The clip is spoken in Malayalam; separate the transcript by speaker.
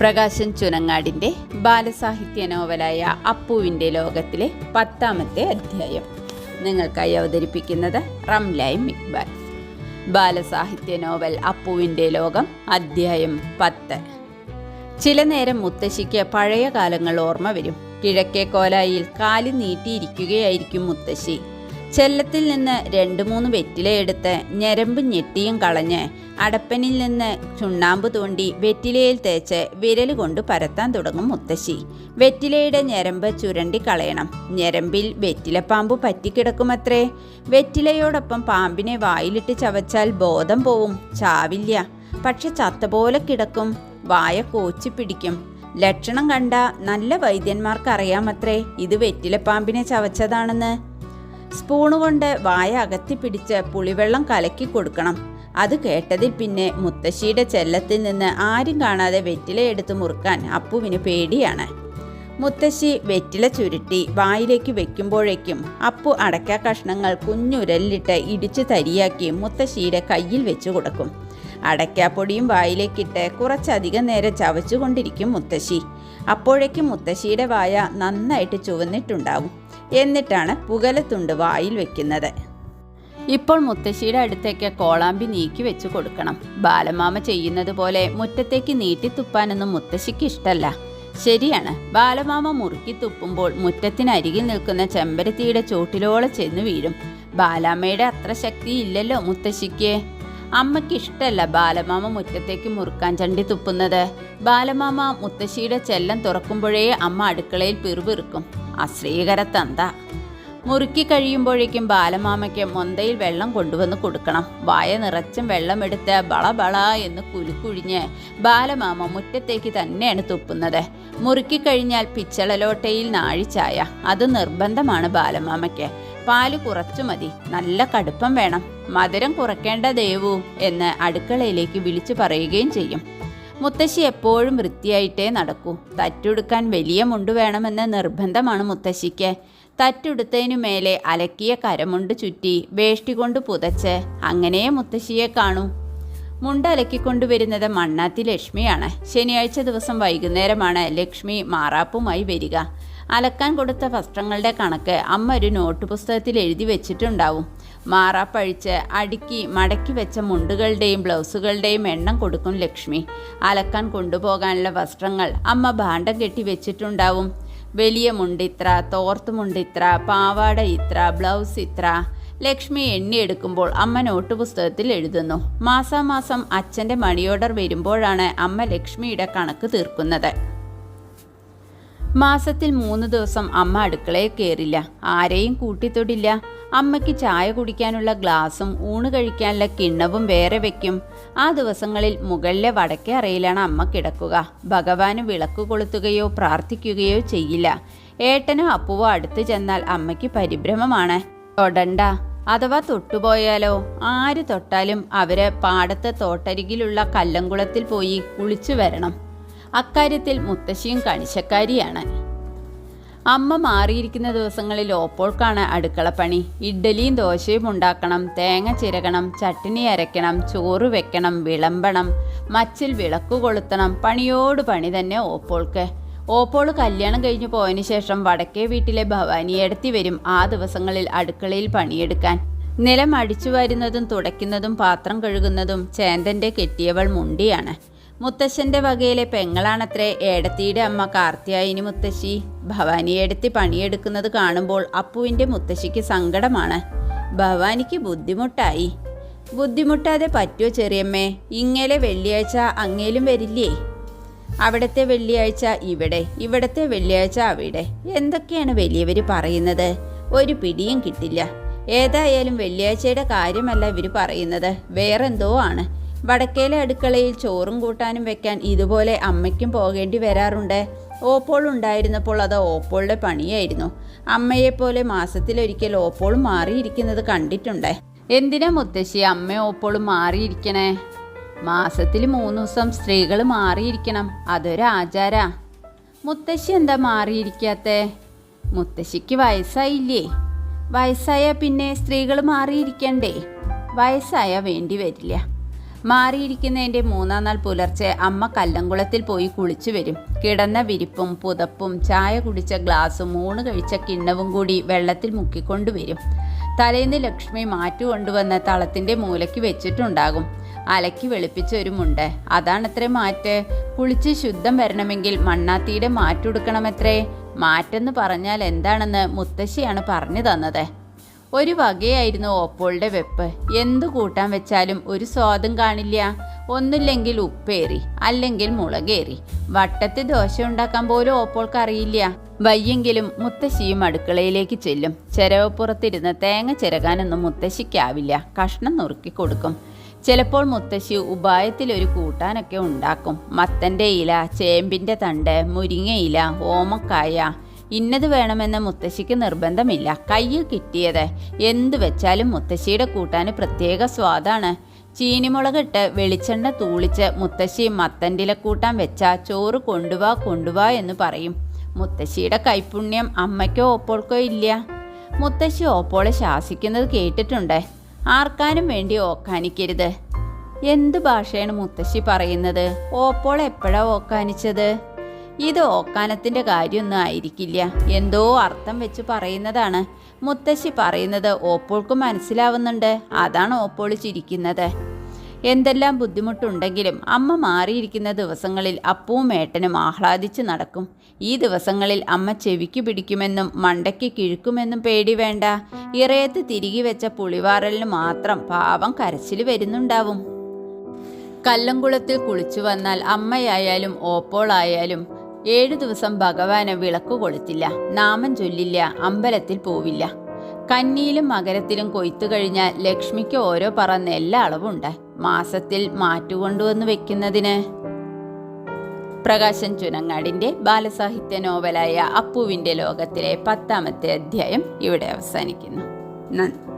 Speaker 1: പ്രകാശൻ ചുനങ്ങാടിന്റെ ബാലസാഹിത്യ നോവലായ അപ്പുവിന്റെ ലോകത്തിലെ പത്താമത്തെ അധ്യായം. നിങ്ങൾക്കായി അവതരിപ്പിക്കുന്നത് റംലൈം ഇക്ബാൽ. ബാലസാഹിത്യ നോവൽ അപ്പുവിന്റെ ലോകം അധ്യായം പത്ത്. ചില നേരം മുത്തശ്ശിക്ക് പഴയ കാലങ്ങൾ ഓർമ്മ വരും. കിഴക്കേ കോലായിൽ കാലി നീട്ടിയിരിക്കുകയായിരിക്കും മുത്തശ്ശി. ചെല്ലത്തിൽ നിന്ന് രണ്ട് മൂന്ന് വെറ്റിലയെടുത്ത് ഞരമ്പ് ഞെട്ടിയും കളഞ്ഞ് അടപ്പനിൽ നിന്ന് ചുണ്ണാമ്പ് തോണ്ടി വെറ്റിലയിൽ തേച്ച് വിരൽ കൊണ്ട് പരത്താൻ തുടങ്ങും മുത്തശ്ശി. വെറ്റിലയുടെ ഞരമ്പ് ചുരണ്ടി കളയണം. ഞരമ്പിൽ വെറ്റിലപ്പാമ്പ് പറ്റിക്കിടക്കുമത്രേ. വെറ്റിലയോടൊപ്പം പാമ്പിനെ വായിലിട്ട് ചവച്ചാൽ ബോധം പോവും. ചാവില്ല. പക്ഷെ ചത്ത പോലെ കിടക്കും. വായ കോച്ചി പിടിക്കും. ലക്ഷണം കണ്ട നല്ല വൈദ്യന്മാർക്ക് അറിയാമത്രേ ഇത് വെറ്റിലപ്പാമ്പിനെ ചവച്ചതാണെന്ന്. സ്പൂണ് കൊണ്ട് വായ അകത്തിപ്പിടിച്ച് പുളിവെള്ളം കലക്കി കൊടുക്കണം. അത് കേട്ടതിൽ പിന്നെ മുത്തശ്ശിയുടെ ചെല്ലത്തിൽ നിന്ന് ആരും കാണാതെ വെറ്റില എടുത്ത് മുറുക്കാൻ അപ്പുവിന് പേടിയാണ്. മുത്തശ്ശി വെറ്റില ചുരുട്ടി വായിലേക്ക് വെക്കുമ്പോഴേക്കും അപ്പു അടയ്ക്ക കഷ്ണങ്ങൾ കുഞ്ഞുരല്ലിട്ട് ഇടിച്ച് തരിയാക്കി മുത്തശ്ശിയുടെ കയ്യിൽ വെച്ചു കൊടുക്കും. അടയ്ക്കാപ്പൊടിയും വായിലേക്കിട്ട് കുറച്ചധികം നേരം ചവച്ചുകൊണ്ടിരിക്കും മുത്തശ്ശി. അപ്പോഴേക്കും മുത്തശ്ശിയുടെ വായ നന്നായിട്ട് ചുവന്നിട്ടുണ്ടാവും. എന്നിട്ടാണ് പുകലത്തുണ്ട് വായിൽ വെക്കുന്നത്. ഇപ്പോൾ മുത്തശ്ശിയുടെ അടുത്തേക്ക് കോളാമ്പി നീക്കി വെച്ച് കൊടുക്കണം. ബാലമാമ ചെയ്യുന്നത് പോലെ മുറ്റത്തേക്ക് നീട്ടി തുപ്പാനൊന്നും മുത്തശ്ശിക്ക് ഇഷ്ടല്ല. ശരിയാണ്. ബാലമാമ മുറുക്കി തുപ്പുമ്പോൾ മുറ്റത്തിനരികിൽ നിൽക്കുന്ന ചെമ്പരത്തിയുടെ ചോട്ടിലോളം ചെന്ന് വീഴും. ബാലാമ്മയുടെ അത്ര ശക്തി ഇല്ലല്ലോ മുത്തശ്ശിക്ക്. അമ്മയ്ക്ക് ഇഷ്ടമല്ല ബാലമാമ മുറ്റത്തേക്ക് മുറുക്കാൻ ചണ്ടി തുപ്പുന്നത്. ബാലമാമ മുത്തശ്ശിയുടെ ചെല്ലം തുറക്കുമ്പോഴേ അമ്മ അടുക്കളയിൽ പിറുപിറുക്കും. അശ്രീകര തന്ത. മുറുക്കി കഴിയുമ്പോഴേക്കും ബാലമാമയ്ക്ക് മൊന്തയിൽ വെള്ളം കൊണ്ടുവന്ന് കൊടുക്കണം. വായ നിറച്ചും വെള്ളമെടുത്ത് ബള ബള എന്ന് കുലുക്കുഴിഞ്ഞ് ബാലമാമ മുറ്റത്തേക്ക് തന്നെയാണ് തുപ്പുന്നത്. മുറുക്കി കഴിഞ്ഞാൽ പിച്ചളലോട്ടയിൽ നാഴിച്ചായ അത് നിർബന്ധമാണ് ബാലമാമയ്ക്ക്. പാൽ കുറച്ചു മതി. നല്ല കടുപ്പം വേണം. മധുരം കുറയ്ക്കേണ്ട ദേവു എന്ന് അടുക്കളയിലേക്ക് വിളിച്ചു പറയുകയും ചെയ്യും. മുത്തശ്ശി എപ്പോഴും വൃത്തിയായിട്ടേ നടക്കൂ. തറ്റുടുക്കാൻ വലിയ മുണ്ട് വേണമെന്ന് നിർബന്ധമാണ് മുത്തശ്ശിക്ക്. തറ്റുടുത്തതിനു മേലെ അലക്കിയ കരമുണ്ട് ചുറ്റി വേഷ്ടി കൊണ്ട് പുതച്ച് അങ്ങനെ മുത്തശ്ശിയെ കാണൂ. മുണ്ട് അലക്കിക്കൊണ്ടുവരുന്നത് മണ്ണാത്തി ലക്ഷ്മിയാണ്. ശനിയാഴ്ച ദിവസം വൈകുന്നേരമാണ് ലക്ഷ്മി മാറാപ്പുമായി വരിക. അലക്കാൻ കൊടുത്ത വസ്ത്രങ്ങളുടെ കണക്ക് അമ്മ ഒരു നോട്ട് പുസ്തകത്തിൽ എഴുതി വെച്ചിട്ടുണ്ടാവും. മാറാപ്പഴിച്ച് അടുക്കി മടക്കി വെച്ച മുണ്ടുകളുടെയും ബ്ലൗസുകളുടെയും എണ്ണം കൊടുക്കും ലക്ഷ്മി. അലക്കാൻ കൊണ്ടുപോകാനുള്ള വസ്ത്രങ്ങൾ അമ്മ ഭാണ്ഡം കെട്ടി വെച്ചിട്ടുണ്ടാവും. വലിയ മുണ്ടിത്ര തോർത്ത് മുണ്ടിത്ര പാവാട ഇത്ര ബ്ലൗസ് ഇത്ര. ലക്ഷ്മി എണ്ണിയെടുക്കുമ്പോൾ അമ്മ നോട്ട് പുസ്തകത്തിൽ എഴുതുന്നു. മാസാമാസം അച്ഛന്റെ മണി ഓർഡർ വരുമ്പോഴാണ് അമ്മ ലക്ഷ്മിയുടെ കണക്ക് തീർക്കുന്നത്. മാസത്തിൽ മൂന്ന് ദിവസം അമ്മ അടുക്കളയിൽ കയറില്ല ആരെയും കൂട്ടിത്തൊടില്ല. അമ്മയ്ക്ക് ചായ കുടിക്കാനുള്ള ഗ്ലാസും ഊണ് കഴിക്കാനുള്ള കിണ്ണവും വേറെ വെക്കും. ആ ദിവസങ്ങളിൽ മുകളിലെ വടക്കേ അറയിലാണ് അമ്മ കിടക്കുക. ഭഗവാന് വിളക്ക് കൊളുത്തുകയോ പ്രാർത്ഥിക്കുകയോ ചെയ്യില്ല. ഏട്ടനോ അപ്പുവോ അടുത്ത് ചെന്നാൽ അമ്മയ്ക്ക് പരിഭ്രമമാണ്. തൊടണ്ട. അഥവാ തൊട്ടുപോയാലോ? ആര് തൊട്ടാലും അവരെ പാടത്തെ തോട്ടരികിലുള്ള കല്ലംകുളത്തിൽ പോയി കുളിച്ചു വരണം. അക്കാര്യത്തിൽ മുത്തശ്ശിയും കണിശക്കാരിയാണ്. അമ്മ മാറിയിരിക്കുന്ന ദിവസങ്ങളിൽ ഓപ്പോൾക്കാണ് അടുക്കളപ്പണി ഇഡ്ഡലിയും ദോശയും ഉണ്ടാക്കണം തേങ്ങ ചിരകണം ചട്ടിനി അരയ്ക്കണം ചോറ് വെക്കണം വിളമ്പണം മച്ചിൽ വിളക്ക് കൊളുത്തണം പണിയോട് പണി തന്നെ ഓപ്പോൾക്ക്. ഓപ്പോൾ കല്യാണം കഴിഞ്ഞു പോയതിനു ശേഷം വടക്കേ വീട്ടിലെ ഭവാനി എടുത്തി വരും ആ ദിവസങ്ങളിൽ അടുക്കളയിൽ പണിയെടുക്കാൻ. നിലം അടിച്ചു വരുന്നതും തുടയ്ക്കുന്നതും പാത്രം കഴുകുന്നതും ചേന്തന്റെ കെട്ടിയവൾ മുണ്ടിയാണ്. മുത്തശ്ശന്റെ വകയിലെ പെങ്ങളാണത്രേ. ഏടത്തിയുടെ അമ്മ കാർത്തിയായിനി മുത്തശ്ശി. ഭവാനി എടുത്തി പണിയെടുക്കുന്നത് കാണുമ്പോൾ അപ്പുവിന്റെ മുത്തശ്ശിക്ക് സങ്കടമാണ്. ഭവാനിക്ക് ബുദ്ധിമുട്ടായി. ബുദ്ധിമുട്ടാതെ പറ്റുമോ ചെറിയമ്മേ? ഇങ്ങനെ വെള്ളിയാഴ്ച അങ്ങേലും വരില്ലേ? അവിടത്തെ വെള്ളിയാഴ്ച ഇവിടെ ഇവിടത്തെ വെള്ളിയാഴ്ച അവിടെ. എന്തൊക്കെയാണ് വലിയവർ പറയുന്നത്? ഒരു പിടിയും കിട്ടില്ല. ഏതായാലും വെള്ളിയാഴ്ചയുടെ കാര്യമല്ല ഇവർ പറയുന്നത്. വേറെന്തോ ആണ്. വടക്കേലെ അടുക്കളയിൽ ചോറും കൂട്ടാനും വെക്കാൻ ഇതുപോലെ അമ്മയ്ക്കും പോകേണ്ടി വരാറുണ്ട്. ഓപ്പോൾ ഉണ്ടായിരുന്നപ്പോൾ അത് ഓപ്പോളുടെ പണിയായിരുന്നു. അമ്മയെപ്പോലെ മാസത്തിലൊരിക്കൽ ഓപ്പോൾ മാറിയിരിക്കുന്നത് കണ്ടിട്ടുണ്ട്. എന്തിനാ മുത്തശ്ശി അമ്മ ഓപ്പോളും മാറിയിരിക്കണേ? മാസത്തിൽ മൂന്ന് ദിവസം സ്ത്രീകൾ മാറിയിരിക്കണം. അതൊരു ആചാര. മുത്തശ്ശി എന്താ മാറിയിരിക്കാത്തെ? മുത്തശ്ശിക്ക് വയസ്സായില്ലേ? വയസ്സായ പിന്നെ സ്ത്രീകൾ മാറിയിരിക്കണ്ടേ? വയസ്സായ വേണ്ടി വരില്ല. മാറിയിരിക്കുന്നതിന്റെ മൂന്നാം നാൾ പുലർച്ചെ അമ്മ കല്ലംകുളത്തിൽ പോയി കുളിച്ചു വരും. കിടന്ന വിരിപ്പും പുതപ്പും ചായ കുടിച്ച ഗ്ലാസും ഊണ് കഴിച്ച കിണ്ണവും കൂടി വെള്ളത്തിൽ മുക്കിക്കൊണ്ടുവരും തലേന്ന് ലക്ഷ്മി മാറ്റു കൊണ്ടുവന്ന തളത്തിന്റെ മൂലയ്ക്ക് വെച്ചിട്ടുണ്ടാകും. അലക്കി വെളുപ്പിച്ച ഒരു മുണ്ട്. അതാണത്രേ മാറ്റ്. കുളിച്ച് ശുദ്ധം വരണമെങ്കിൽ മണ്ണാത്തിയുടെ മാറ്റുടുക്കണമത്രേ? മാറ്റെന്ന് പറഞ്ഞാൽ എന്താണെന്ന് മുത്തശ്ശിയാണ് പറഞ്ഞു തന്നത്. ഒരു വകയായിരുന്നു ഓപ്പോളുടെ വെപ്പ്. എന്തു കൂട്ടാൻ വെച്ചാലും ഒരു സ്വാദും കാണില്ല. ഒന്നില്ലെങ്കിൽ ഉപ്പേറി അല്ലെങ്കിൽ മുളകേറി. വട്ടത്തിൽ ദോശ ഉണ്ടാക്കാൻ പോലും ഓപ്പോൾക്ക് അറിയില്ല. വയ്യെങ്കിലും മുത്തശ്ശിയും അടുക്കളയിലേക്ക് ചെല്ലും. ചെരവപ്പുറത്തിരുന്ന് തേങ്ങ ചിരകാനൊന്നും മുത്തശ്ശിക്കാവില്ല. കഷ്ണം നുറുക്കി കൊടുക്കും. ചിലപ്പോൾ മുത്തശ്ശി ഉപായത്തിൽ ഒരു കൂട്ടാനൊക്കെ ഉണ്ടാക്കും. മത്തന്റെ ഇല ചേമ്പിന്റെ തണ്ട് മുരിങ്ങയില ഓമക്കായ ഇന്നത് വേണമെന്ന് മുത്തശ്ശിക്ക് നിർബന്ധമില്ല. കയ്യിൽ കിട്ടിയത്. എന്തു വെച്ചാലും മുത്തശ്ശിയുടെ കൂട്ടാന് പ്രത്യേക സ്വാദാണ്. ചീനിമുളകിട്ട് വെളിച്ചെണ്ണ തൂളിച്ച് മുത്തശ്ശി കൂട്ടാൻ വെച്ച ചോറ് കൊണ്ടുവാ കൊണ്ടുവാ എന്ന് പറയും. മുത്തശ്ശിയുടെ കൈപുണ്യം അമ്മയ്ക്കോ ഓപ്പോൾക്കോ ഇല്ല. മുത്തശ്ശി ഓപ്പോളെ ശാസിക്കുന്നത് കേട്ടിട്ടുണ്ട്. ആർക്കാനും വേണ്ടി ഓക്കാനിക്കരുത്. എന്ത് ഭാഷയാണ് മുത്തശ്ശി പറയുന്നത്? ഓപ്പോൾ എപ്പോഴാ ഓക്കാനിച്ചത്? ഇത് ഓക്കാനത്തിന്റെ കാര്യമൊന്നും ആയിരിക്കില്ല. എന്തോ അർത്ഥം വെച്ച് പറയുന്നതാണ്. മുത്തശ്ശി പറയുന്നത് ഓപ്പോൾക്ക് മനസ്സിലാവുന്നുണ്ട്. അതാണ് ഓപ്പോൾ ചിരിക്കുന്നത്. എന്തെല്ലാം ബുദ്ധിമുട്ടുണ്ടെങ്കിലും അമ്മ മാറിയിരിക്കുന്ന ദിവസങ്ങളിൽ അപ്പവും ഏട്ടനും ആഹ്ലാദിച്ച് നടക്കും. ഈ ദിവസങ്ങളിൽ അമ്മ ചെവിക്ക് പിടിക്കുമെന്നും മണ്ടയ്ക്ക് കിഴുക്കുമെന്നും പേടി വേണ്ട. ഇറയത്ത് തിരികെ വെച്ച പുളിവാറലിന് മാത്രം പാവം കരച്ചിൽ വരുന്നുണ്ടാവും. കല്ലംകുളത്തിൽ കുളിച്ചു വന്നാൽ അമ്മയായാലും ഓപ്പോളായാലും ഏഴു ദിവസം ഭഗവാന് വിളക്ക് കൊളുത്തില്ല നാമം ചൊല്ലില്ല അമ്പലത്തിൽ പോവില്ല. കന്നിയിലും മകരത്തിലും കൊയ്ത്തു കഴിഞ്ഞാൽ ലക്ഷ്മിക്ക് ഓരോ പറ നെല്ല അളവുണ്ട്. മാസത്തിൽ മാറ്റുകൊണ്ടുവന്ന് വെക്കുന്നതിന്. പ്രകാശൻ ചുനങ്ങാടിന്റെ ബാലസാഹിത്യ നോവലായ അപ്പുവിന്റെ ലോകത്തിലെ പത്താമത്തെ അധ്യായം ഇവിടെ അവസാനിക്കുന്നു. നന്ദി.